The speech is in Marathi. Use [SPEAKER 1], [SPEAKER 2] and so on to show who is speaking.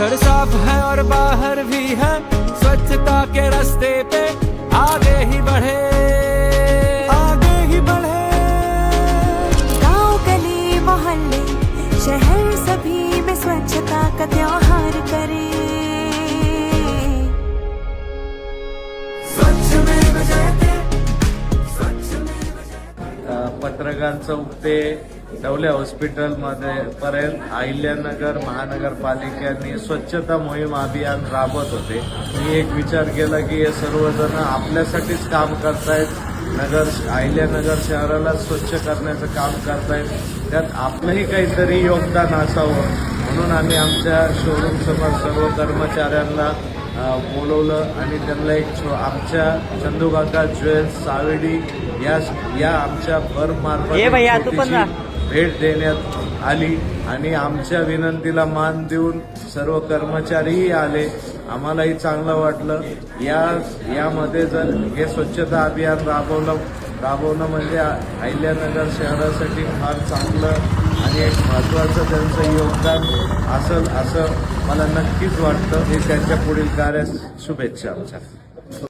[SPEAKER 1] घर साफ है और बाहर भी है। स्वच्छता के रास्ते पे आगे ही बढ़े। आगे ही बढ़े।
[SPEAKER 2] गांव गली मोहल्ले शहर सभी में स्वच्छता का त्योहार।
[SPEAKER 3] पत्रकार चौक ते डवले हॉस्पिटलमध्ये. पर्यंत अहिल्यानगर महानगरपालिकेने स्वच्छता मोहीम अभियान राबवत होते. मी एक विचार केला की हे सर्वजण आपल्यासाठीच काम करतायत. नगर अहिल्यानगर शहराला स्वच्छ करण्याचं काम करतायत. त्यात आपलंही काहीतरी योगदान असावं. म्हणून आम्ही आमच्या शोरूम समोर सर्व कर्मचाऱ्यांना बोलवलं आणि त्यांना एक छो आमच्या चंदूकाका ज्वेल्स सावेडी या या आमच्या फर्म
[SPEAKER 4] ए भैया, तू पण जा.
[SPEAKER 3] भेट देण्यात आली आणि आमच्या विनंतीला मान देऊन सर्व कर्मचारीही आले आम्हालाही चांगलं वाटलं या यामध्ये जर हे स्वच्छता अभियान राबवलं राबवणं म्हणजे अहिल्यानगर शहरासाठी फार चांगलं आणि एक महत्त्वाचं त्यांचं योगदान असेल असं मला नक्कीच वाटतं. हे त्यांच्या पुढील कार्यास शुभेच्छा आमच्या.